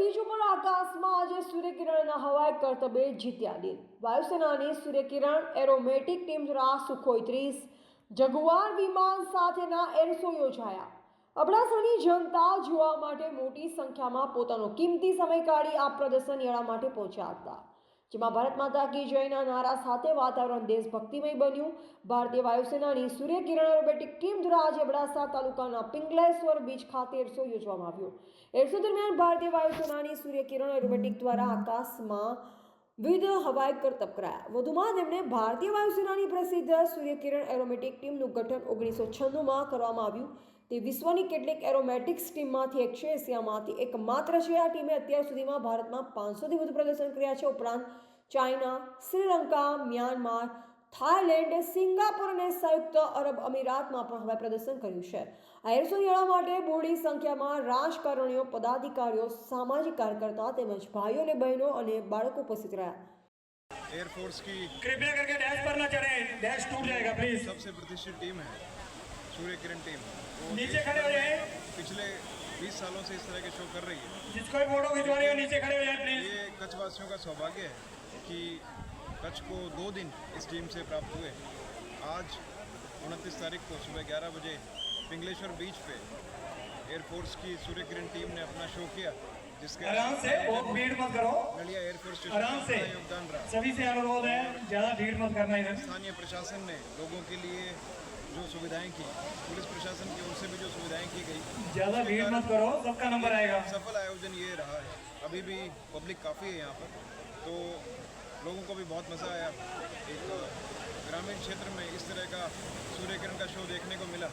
પિંગલેશ્વર પણ આકાશમાં આજે સૂર્યકિરણના હવાઈ કરતબે જીત્યા દિલ વાયુસેનાની સૂર્યકિરણ, એરોમેટિક ટીમ દ્વારા સુખોઈ ત્રીસ. જગુઆર વિમાન સાથેના એરસો યોજાયા. અબડાસાની જનતા જોવા માટે મોટી સંખ્યામાં પોતાનો કિંમતી સમય કાઢી આ પ્રદર્શન નિયાળા માટે પહોંચ્યા હતા. જેમાં ભારત માતા કી જયના નારા સાથે વાતાવરણ દેશભક્તિમય બન્યું. ભારતીય વાયુસેનાની સૂર્યકિરણ એરોબેટિક ટીમ દ્વારા આજે અબડાસા તાલુકાના પિંગલેશ્વર બીચ ખાતે એરસો યોજવામાં આવ્યો. એરસો દરમિયાન ભારતીય વાયુસેનાની સૂર્યકિરણ એરોબેટિક દ્વારા આકાશમાં વિવિધ હવાઈ કરતબ કરાયા. વધુમાં તેમણે ભારતીય વાયુસેનાની પ્રસિદ્ધ સૂર્યકિરણ એરોમેટિક ટીમનું ગઠન ઓગણીસો છન્નુંમાં કરવામાં આવ્યું. તે વિશ્વની કેટલીક એરોમેટિક્સ ટીમમાંથી એકસો એંસીમાંથી એક માત્ર છે આ ટીમે અત્યાર સુધીમાં ભારતમાં પાંચસોથી વધુ પ્રદર્શન કર્યા છે ઉપરાંત China Sri Lanka Myanmar Thailand Singapore અને સંયુક્ત અરબ અમીરાતમાં પણ હવાઈ પ્રદર્શન કર્યું છે આ એરશો નિયાળવા માટે બહોળી સંખ્યામાં રાજકારણીઓ પદાધિકારીઓ સામાજિક કાર્યકર્તા તેમજ ભાઈઓ અને બહેનો અને બાળકો ઉપસ્થિત રહ્યા एयरफोर्स की कृपया करके डैश पर ना चढ़े डैश टूट जाएगा प्लीज सबसे प्रतिष्ठित टीम है सूर्य किरण टीम। वो नीचे खड़े हो जाए। पिछले 20 सालों से इस तरह के शो कर रही है। जिसको भी फ़ोटो खिंचवानी हो नीचे खड़े हो जाए प्लीज़ ये कच्छवासियों का सौभाग्य है कि कच्छ को दो दिन इस टीम से प्राप्त हुए। आज उनतीस तारीख को सुबह 11 बजे पिंगलेश्वर बीच पे एयरफोर्स की सूर्य किरण टीम ने अपना शो किया जिसके आराम से बहुत भीड़ मत करो। नलिया एयरफोर्स आराम से। योगदान रहा। सभी से अनुरोध है ज़्यादा भीड़ मत करना इधर। स्थानीय प्रशासन ने लोगों के लिए जो सुविधाएँ की पुलिस प्रशासन की ओर से भी जो सुविधाएँ की गई। ज़्यादा भीड़ मत करो सबका नंबर आएगा। सफल आयोजन ये रहा है। अभी भी पब्लिक काफ़ी है यहाँ पर। तो लोगों को भी बहुत मज़ा आया। एक ग्रामीण क्षेत्र में इस तरह का सूर्य किरण का शो देखने को मिला।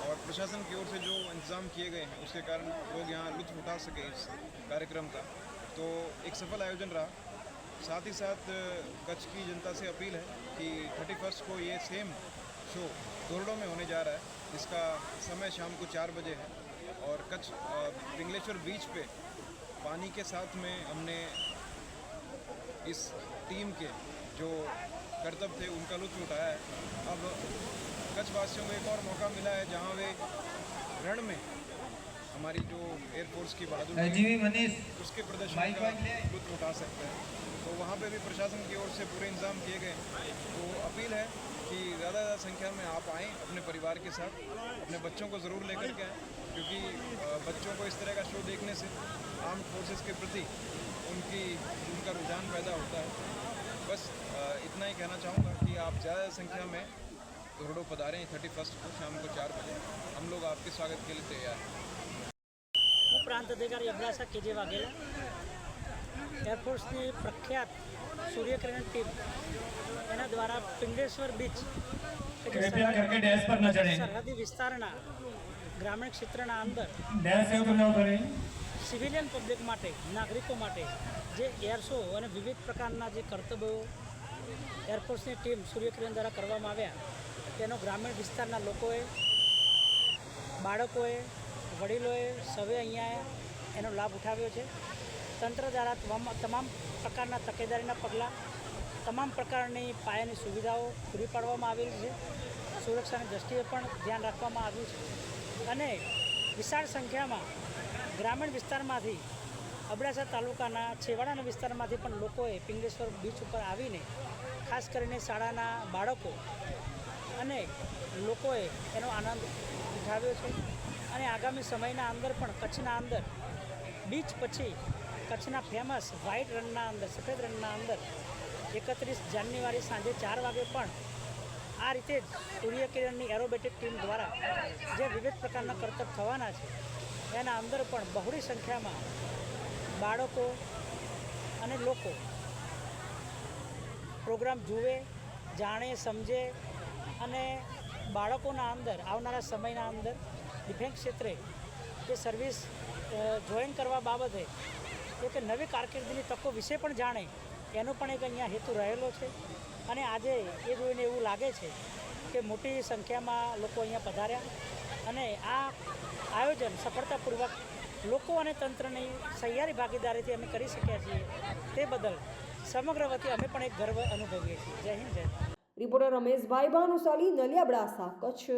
और प्रशासन की ओर से जो इंतज़ाम किए गए हैं उसके कारण लोग यहाँ लुत्फ उठा सके इस कार्यक्रम का। तो एक सफल आयोजन रहा। साथ ही साथ कच्छ की जनता से अपील है कि थर्टी फ़र्स्ट को ये सेम शो धोरडो में होने जा रहा है। इसका समय शाम को चार बजे है और कच्छ पिंगलेश्वर बीच पे पानी के साथ में हमने इस टीम के जो कर्तव्य थे, उनका लुत्फ उठाया है। अब कच्छ वासियों को एक और मौका मिला है, जहाँ वे रण में हमारी जो एयरफोर्स की बहादुरी जीवी मनीष उसके प्रदर्शन माइक का लुत्फ उठा सकते हैं। तो वहाँ पे भी प्रशासन की ओर से पूरे इंतज़ाम किए गए तो अपील है कि ज़्यादा ज़्यादा संख्या में आप आएँ अपने परिवार के साथ अपने बच्चों को ज़रूर लेकर के आएँ क्योंकि बच्चों को इस तरह का शो देखने से आर्म फोर्सेस के प्रति उनकी उनका रुझान पैदा होता है। बस इतना ही कहना चाहूँगा कि आप ज़्यादा संख्या में धोरडो पधारें थर्टी फ़र्स्ट को शाम को चार बजे। हम लोग आपके स्वागत के लिए तैयार हैं। પ્રાંત અધિકારી અબડાસા કેજે વાઘેલા એરફોર્સની પ્રખ્યાત સૂર્યકિરણ ટીમ એના દ્વારા પિંગેશ્વર બીચ સરહદી વિસ્તારના ગ્રામીણ ક્ષેત્રના અંદર સિવિલિયન પબ્લિક માટે નાગરિકો માટે જે એરશો અને વિવિધ પ્રકારના જે કર્તવ્યો એરફોર્સની ટીમ સૂર્યકિરણ દ્વારા કરવામાં આવ્યા તેનો ગ્રામીણ વિસ્તારના લોકોએ બાળકોએ વડીલોએ સૌએ અહીંયા એનો લાભ ઉઠાવ્યો છે. તંત્ર દ્વારા તમામ તમામ પ્રકારના તકેદારીના પગલાં, તમામ પ્રકારની પાયાની સુવિધાઓ પૂરી પાડવામાં આવેલી છે. સુરક્ષાની દ્રષ્ટિએ પણ ધ્યાન રાખવામાં આવ્યું છે. અને વિશાળ સંખ્યામાં ગ્રામીણ વિસ્તારમાંથી અબડાસા તાલુકાના છેવાડાના વિસ્તારમાંથી પણ લોકોએ પિંગલેશ્વર બીચ ઉપર આવીને ખાસ કરીને શાળાના બાળકો અને લોકોએ એનો આનંદ ઉઠાવ્યો છે અને આગામી સમયના અંદર પણ કચ્છના અંદર, બીચ પછી કચ્છના ફેમસ વ્હાઇટ રનના અંદર, સફેદ રનના અંદર એકત્રીસ જાન્યુઆરી સાંજે ચાર વાગે પણ આ રીતે જ સૂર્યકિરણની એરોબેટિક ટીમ દ્વારા જે વિવિધ પ્રકારના કરતબ થવાના છે, એના અંદર પણ બહોળી સંખ્યામાં બાળકો અને લોકો પ્રોગ્રામ જુએ, જાણે, સમજે અને બાળકોના અંદર, આવનારા સમયના અંદર ડિફેન્સ ક્ષેત્રે કે સર્વિસ જોઈન કરવા બાબતે કે નવી કારકિર્દીની તકો વિશે પણ જાણે, એનો પણ એક અહીંયા હેતુ રહેલો છે અને આજે એ જોઈને એવું લાગે છે કે મોટી સંખ્યામાં લોકો અહીંયા પધાર્યા અને આ આયોજન સફળતાપૂર્વક લોકો અને તંત્રની સહિયારી ભાગીદારીથી અમે કરી શક્યા છીએ તે બદલ સમગ્ર વતી અમે પણ એક ગર્વ અનુભવીએ છીએ જય હિન્દ, જય. રિપોર્ટર રમેશભાઈ ભાનુશાલી નલિયા અબડાસા કચ્છ